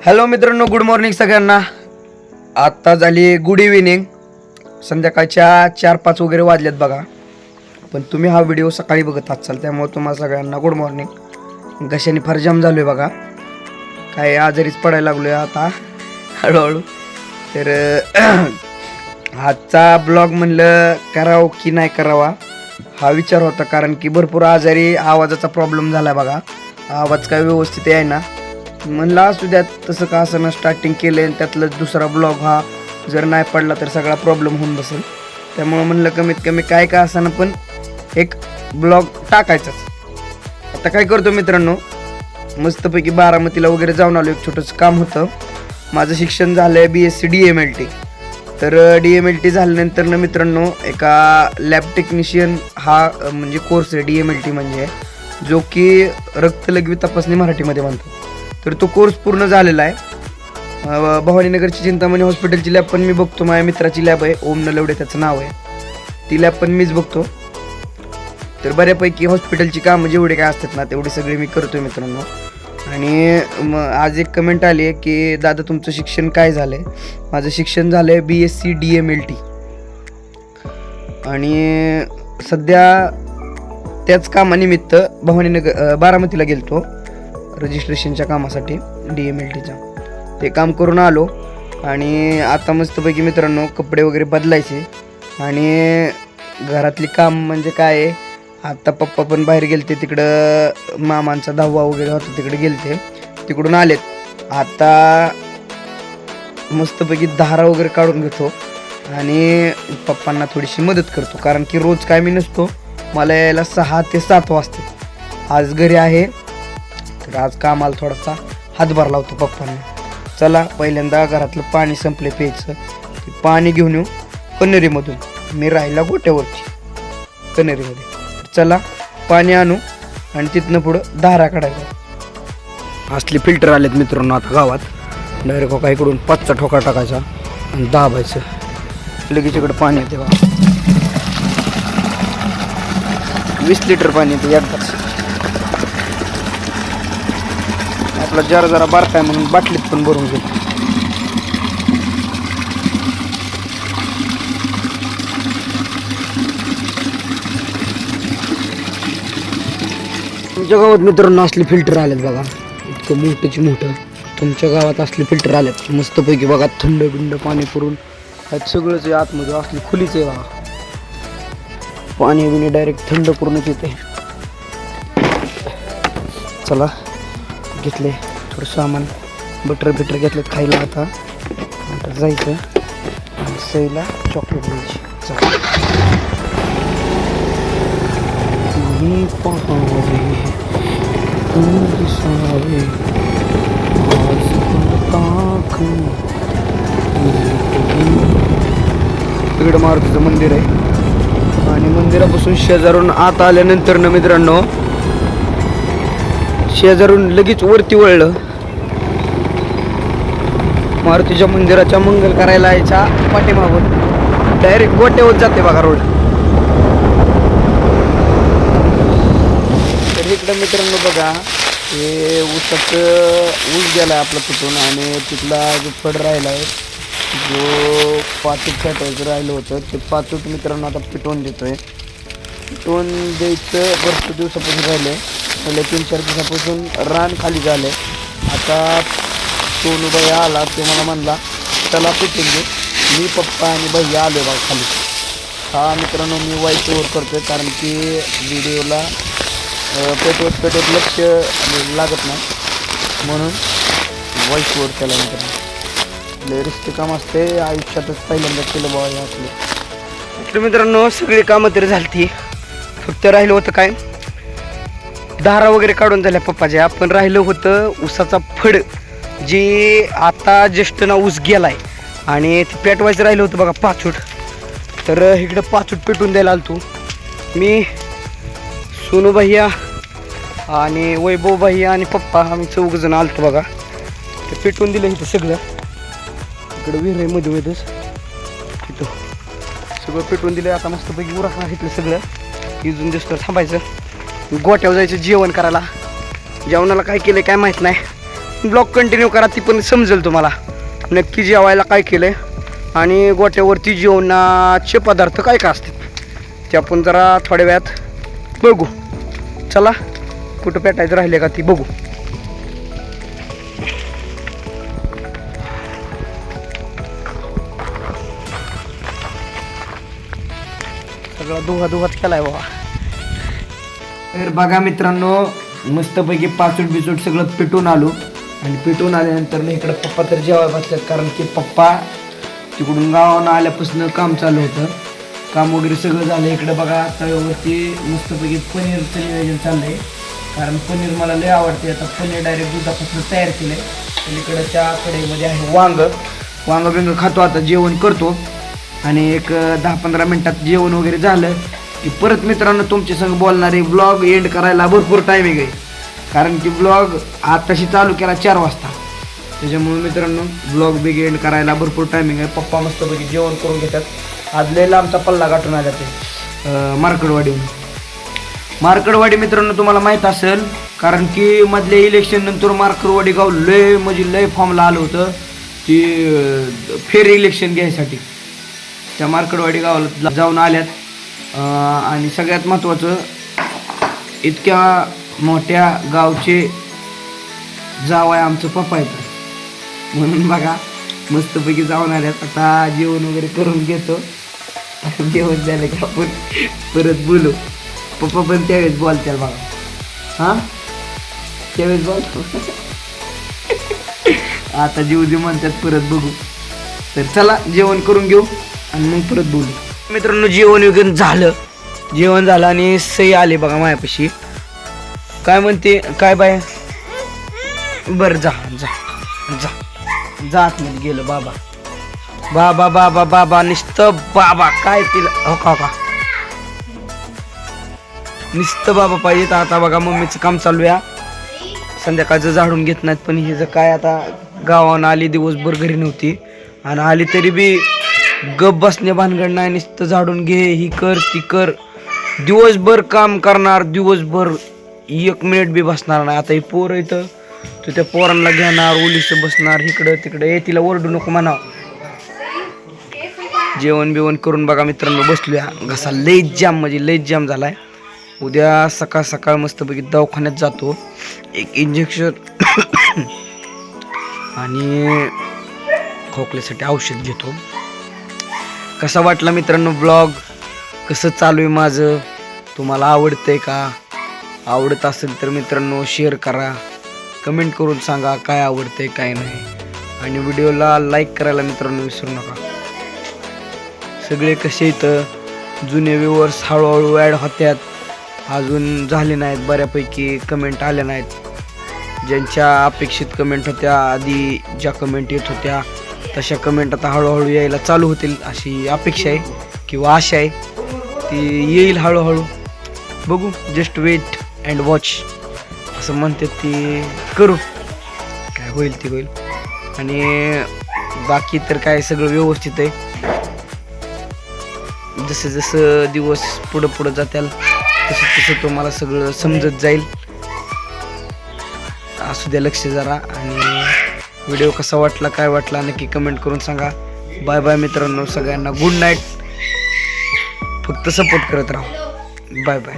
Hello मित्रांनो good morning सगळ्यांना. आत्ता झाली गुड इव्हिनिंग संध्याकाळच्या चार पाच वगैरे वाजलेत बघा. पण तुम्ही हा व्हिडिओ सकाळी बघत असाल त्यामुळे तुम्हाला सगळ्यांना गुड मॉर्निंग घशाने फार जाम झालो आहे बघा. काय आजारीच पडायला लागलो आहे आता हळूहळू. तर आजचा ब्लॉग म्हणलं करावं की नाही करावा हा विचार होता. कारण की भरपूर आजारी आवाजाचा प्रॉब्लेम झाला बघा. आवाज काय व्यवस्थित आहे ना म्हणलं असू द्यात तसं का असं स्टार्टिंग केलं आणि त्यातलं दुसरा ब्लॉग हा जर नाही पडला तर सगळा प्रॉब्लेम होऊन बसेल. त्यामुळं म्हणलं कमीत कमी काय का असताना पण एक ब्लॉग टाकायचाच. आता काय करतो मित्रांनो मस्तपैकी बारामतीला वगैरे जाऊन आलो. एक छोटंसं काम होतं. माझं शिक्षण झालं आहे B S C D M L T तर डी एम एल टी झाल्यानंतर ना मित्रांनो एका लॅब टेक्निशियन हा म्हणजे कोर्स आहे डी एम एल टी म्हणजे जो की रक्तलघवी तपासणी मराठीमध्ये म्हणतात तर तो कोर्स पूर्ण झालेला आहे. भवानीनगरची चिंतामणी हॉस्पिटलची लॅब पण मी बघतो. माझ्या मित्राची लॅब आहे. ओम नलवडे त्याचं नाव आहे. ती लॅब पण मीच बघतो. तर बऱ्यापैकी हॉस्पिटलची कामं जेवढे काय असतात ना तेवढी सगळी मी करतो मित्रांनो. आणि मग आज एक कमेंट आली आहे की दादा तुमचं शिक्षण काय झालं आहे माझं शिक्षण झालं आहे B S C D M L T आणि सध्या त्याच कामानिमित्त भवानीनगर बारामतीला गेलतो. रजिस्ट्रेशनच्या कामासाठी डी एम एल टीच्या ते काम करून आलो आणि आता मस्तपैकी मित्रांनो कपडे वगैरे बदलायचे. आणि घरातली काम म्हणजे काय आहे आत्ता पप्पा पण बाहेर गेलते तिकडं मामांचा दहावा वगैरे होता तिकडे गेलते तिकडून आलेत. आता मस्तपैकी धारा वगैरे काढून घेतो आणि पप्पांना थोडीशी मदत करतो कारण की रोज काय मी नसतो मला यायला सहा ते सात वाजते आज घरी आहे तर आज कामाला थोडासा हातभार लावतो पप्पांना. चला पहिल्यांदा घरातलं पाणी संपले प्यायचं. ते पाणी घेऊन येऊ कन्नरीमधून मी राहिला गोट्यावरची कन्नरीमध्ये चला पाणी आणू आणि तिथनं पुढं धारा काढायचा. असले फिल्टर आलेत मित्रांनो आता गावात. डायरेक्ट हो का इकडून पाचचा ठोका टाकायचा आणि दाबायचं. लगेच इकडं पाणी येते बा. वीस लिटर पाणी येते एकदाच. आपला जरा जरा बारकाय म्हणून बाटलीत पण भरून घेतो तुमच्या गावात मित्रांनो असले फिल्टर आलेत बघा. इतकं मोठंची मोठं. तुमच्या गावात असले फिल्टर आलेत मस्तपैकी बघा थंड बिंड पाणी पुरून. ह्यात सगळंच आतमध्ये असली खुलीच आहे बघा. पाणी बिणी डायरेक्ट थंड करूनच येते. चला. घेतले थोडं सामान बटर बिटर घेतलेत खायला आता. आता जायचं. आणि सईला चॉकलेट द्यायची. चला. पाहावे. तिकडं मारुतीचं मंदिर आहे. आणि मंदिरापासून शेजारून आत आल्यानंतर न मित्रांनो शेजारून लगेच वरती वळलं. मारुतीच्या मंदिराच्या मंगल करायला यायच्या पाठीमागून डायरेक्ट गोट्यावर जाते बघा रोड. तर इकडं मित्रांनो बघा हे ऊसाचं ऊस गेला आहे आपला तिथून आणि तिथला जो फड राहिला आहे जो पाचूक साठवायचं राहिलं होतं ते पाचूक मित्रांनो आता पिटवून देतोय. पिटवून द्यायचं भरपूर दिवसापासून आहे पहिले तीन चार दिवसापासून रान खाली झालं. आता सोनू भैया आला तो मला म्हणला त्याला पिटून दे. मी पप्पा आणि भैया आलो बा खाली. हा मित्रांनो मी वाईट ओव्हर करतोय कारण की व्हिडिओला पेटवत पेटवत लक्ष लागत नाही. म्हणून वाईट ओवर केला मित्रांनो. लय रिस्क काम असते आयुष्यातच पहिल्यांदा केलं बाबा असले तर मित्रांनो सगळी कामं तरी झाली फक्त राहिलं होतं काय? धारा वगैरे काढून झाल्या पप्पाच्या आपण राहिलं होतं ऊसाचा फड जे आता ज्येष्ठ ना ऊस गेलाय. आणि ते पेटवायचं राहिलं होतं बघा पाचूट. तर इकडं पाचूट पेटून द्यायला आलो तू मी सोनू भैया आणि वैभव भैया आणि पप्पा आम्ही चौघजण आलो आलतो बघा. ते पेटून दिलं इथं सगळं. इकडं विहीर आहे मध्ये मध्येच तिथं सगळं पेटवून दिलं आता मस्तपैकी उरकणार इथलं सगळं. इजून दिसतं थांबायचं. गोट्यावर जायचं जेवण करायला. जेवणाला काय केलं काय माहीत नाही. ब्लॉग कंटिन्यू करा ती पण समजेल तुम्हाला. नक्की जेवायला काय केलं आणि गोट्यावरती जेवणाचे पदार्थ काय काय असतात ते आपण जरा थोड्या वेळात बघू. चला कुठं पेटायचं राहिले का ती बघू. सगळा दुहा दुहाच केलाय बाबा. तर बघा मित्रांनो मस्तपैकी पाचूट बिचूट सगळं पिटून आलो. आणि पिटून आल्यानंतर ना इकडं पप्पा तर जेवाय बसल्यात कारण की पप्पा तिकडून गावानं आल्यापासून काम चालू होतं. काम वगैरे सगळं झालं. इकडं बघा तव्यावरती मस्तपैकी पनीरचं नियोजन चाललंय. कारण पनीर मला लय आवडते आता पनीर डायरेक्ट दुधापासून तयार केलं आहे इकडं त्या कडेमध्ये आहे वांग. वांग बिंग खातो. आता जेवण करतो. आणि एक दहा पंधरा मिनटात जेवण वगैरे झालं. की परत मित्रांनो तुमच्या संग बोलणारे ब्लॉग एंड करायला भरपूर टायमिंग आहे कारण की ब्लॉग आताशी चालू केला चार वाजता. त्याच्यामुळे मित्रांनो ब्लॉग बिग एंड करायला भरपूर टायमिंग आहे पप्पा मस्तपैकी जेवण करून घेतात. आज लय लांबचा पल्ला गाठून आला ते मार्कडवाडीहून. मार्कडवाडी मित्रांनो तुम्हाला माहीत असेल कारण की मधल्या इलेक्शन नंतर मार्कडवाडी गाव लय म्हणजे लय फॉर्मला आलं होतं की फेर इलेक्शन घ्यायसाठी. त्या मार्कडवाडी गावाला जाऊन आल्यात. आणि सगळ्यात महत्त्वाचं इतक्या मोठ्या गावचे जावाय आमचं पप्पा म्हणून बघा मस्तपैकी जाऊन आल्यात. आता जेवण वगैरे करून घेतो. जेवण झालं की आपण परत बोलू. पप्पा पण त्यावेळेस बोलतील बघा. हां? त्यावेळेस बोलतो आता जीव जे म्हणतात परत बघू. तर चला जेवण करून घेऊ आणि मग परत बोलू. मित्रांनो जेवण वगैरे झालं. जेवण झालं आणि सई आली बघा मायापाशी. काय म्हणते? काय बाय? बरं जा जा जा. जात म्हणजे गेलं बाबा. बाबा बाबा बाबा नुसतं बाबा. काय तिला? हो का हो का? नुसतं बाबा पाहिजे तर आता बघा मम्मीचं काम चालू आहे. संध्याकाळचं झाडून घेत नाहीत पण हे जर काय आता गावानं आली दिवसभर घरी नव्हती. आणि आली तरी बी गप बसणे भानगड नाही नुसतं झाडून घे ही कर ती कर. दिवसभर काम करणार दिवसभर एक मिनिट बी बसणार नाही. आता ही पोरं इथं तर त्या पोरांना घेणार ओलीस बसणार इकडं तिकडं. ये तिला ओरडू नको म्हणा. जेवण बिवण करून बघा मित्रांनो बसलोया. घसा लईच जाम म्हणजे लईच जाम झालाय. उद्या सकाळ सकाळ मस्तपैकी दवाखान्यात जातो. एक इंजेक्शन आणि खोकल्यासाठी औषध घेतो. कसा वाटला मित्रांनो ब्लॉग कसं चालू आहे माझं? तुम्हाला आवडतंय का? आवडत असेल तर मित्रांनो शेअर करा. कमेंट करून सांगा काय आवडतंय काय नाही. आणि व्हिडिओला लाईक करायला मित्रांनो विसरू नका. सगळे कसे इथं? जुने व्ह्युअर्स हळूहळू ॲड होत्यात. अजून झाले नाहीत बऱ्यापैकी कमेंट आल्या नाहीत. ज्यांच्या अपेक्षित कमेंट होत्या आधी ज्या कमेंट येत होत्या तशा कमेंट आता हळूहळू यायला चालू होतील अशी अपेक्षा आहे किंवा आशा आहे. ती येईल हळूहळू. बघू जस्ट वेट अँड वॉच असं म्हणतात ती करू. काय होईल ते होईल. आणि बाकी तर काय सगळं व्यवस्थित आहे. जसं जसं दिवस पुढं पुढं जातील तसं तसं तुम्हाला सगळं समजत जाईल. असू द्या लक्ष जरा. आणि व्हिडिओ कसा वाटला काय वाटला नक्की कमेंट करून सांगा. बाय बाय मित्रांनो सगळ्यांना गुड नाईट फक्त सपोर्ट करत राहा. Bye bye